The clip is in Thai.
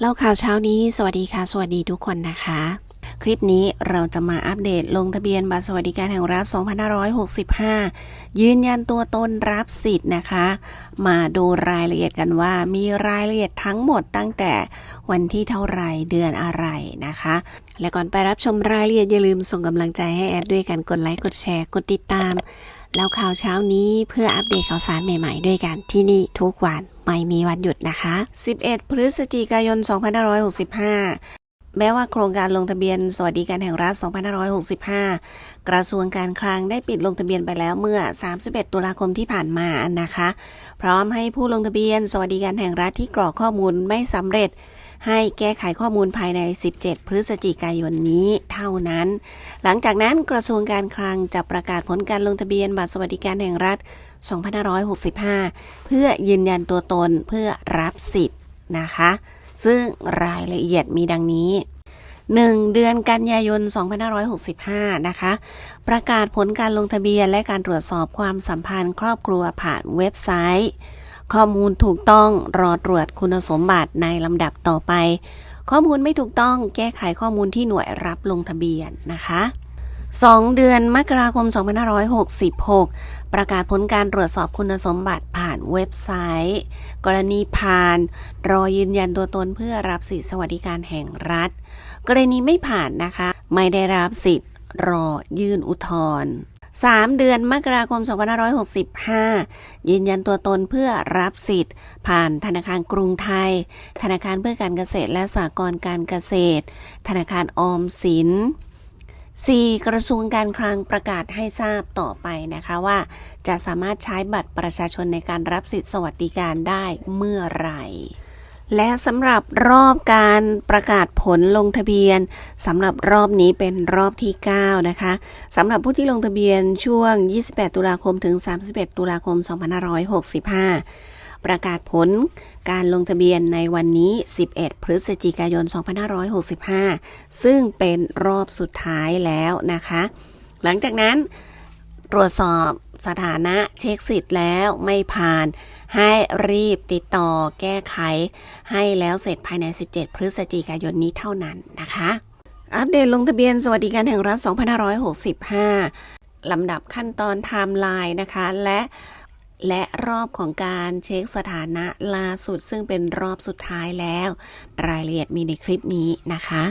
เล่าข่าวเช้านี้ สวัสดีค่ะ สวัสดีทุกคนนะคะ คลิปนี้เราจะมาอัปเดตลงทะเบียนบัตรสวัสดิการแห่งรัฐ 2565 ยืนยันตัวตนรับสิทธิ์นะคะ มาดูรายละเอียดกันว่า มีรายละเอียดทั้งหมดตั้งแต่วันที่เท่าไหรเดือนอะไรนะคะ และก่อนไปรับชมรายละเอียดอย่าลืมส่งกำลังใจให้แอดด้วยกันกดไลค์กดแชร์กดติดตาม แล้วข่าวเช้านี้เพื่ออัปเดตข่าวสารใหม่ ๆ ด้วยกันที่นี่ทุกวัน ไม่มีวันหยุดนะคะ 11 พฤศจิกายน 2565 แม้ว่าโครงการลงทะเบียนสวัสดิการแห่งรัฐ 2565 กระทรวงการคลังได้ปิดลงทะเบียนไปแล้วเมื่อ 31 ตุลาคมที่ผ่านมานะคะ พร้อมให้ผู้ลงทะเบียนสวัสดิการแห่งรัฐที่กรอกข้อมูลไม่สำเร็จ ให้แก้ไขข้อมูลภายใน 17 พฤศจิกายนนี้เท่านั้น หลังจากนั้นกระทรวงการคลังจะประกาศผลการลงทะเบียนบัตรสวัสดิการแห่งรัฐ 2565 เพื่อยืนยันตัวตนเพื่อรับสิทธิ์นะคะ ซึ่งรายละเอียดมีดังนี้ 1. เดือนกันยายน 2565 นะคะ ประกาศผลการลงทะเบียนและการตรวจสอบความสัมพันธ์ครอบครัวผ่านเว็บไซต์ ข้อมูลถูกต้องรอตรวจคุณสมบัติในลำดับต่อไป ข้อมูลไม่ถูกต้องแก้ไขข้อมูลที่หน่วยรับลงทะเบียนนะคะ 2 เดือนมกราคม 2566 ประกาศผลการตรวจสอบคุณสมบัติผ่านเว็บไซต์ กรณีผ่าน รอยืนยันตัวตนเพื่อรับสิทธิสวัสดิการแห่งรัฐ กรณีไม่ผ่านนะคะ ไม่ได้รับสิทธิ์รอยื่นอุทธรณ์ 3 เดือนมกราคม 2565 ยืนยันตัวตนเพื่อรับสิทธิ์ ผ่านธนาคารกรุงไทย ธนาคารเพื่อการเกษตรและสหกรณ์การเกษตร ธนาคารออมสิน 4. กระทรวงการคลังประกาศให้ทราบต่อไปนะคะว่า จะสามารถใช้บัตรประชาชนในการรับสิทธิสวัสดิการได้เมื่อไหร่ และสำหรับรอบการประกาศผลลงทะเบียนสำหรับรอบนี้เป็นรอบที่ 9 นะคะสำหรับผู้ที่ลงทะเบียนช่วง 28 ตุลาคมถึง 31 ตุลาคม 2565 ประกาศผลการลงทะเบียนในวันนี้ 11 พฤศจิกายน 2565 ซึ่งเป็นรอบสุดท้ายแล้วนะคะ หลังจากนั้น ตรวจสอบสถานะเช็คสิทธิ์แล้วไม่ผ่าน ให้รีบติดต่อแก้ไข ให้แล้วเสร็จภายใน 17 พฤศจิกายนนี้เท่านั้นนะคะ อัปเดตลงทะเบียนสวัสดิการแห่งรัฐ 2565 ลำดับขั้นตอนไทม์ไลน์นะคะ และและรอบของการเช็คสถานะล่าสุดซึ่งเป็นรอบสุดท้ายแล้ว รายละเอียดมีในคลิปนี้นะคะ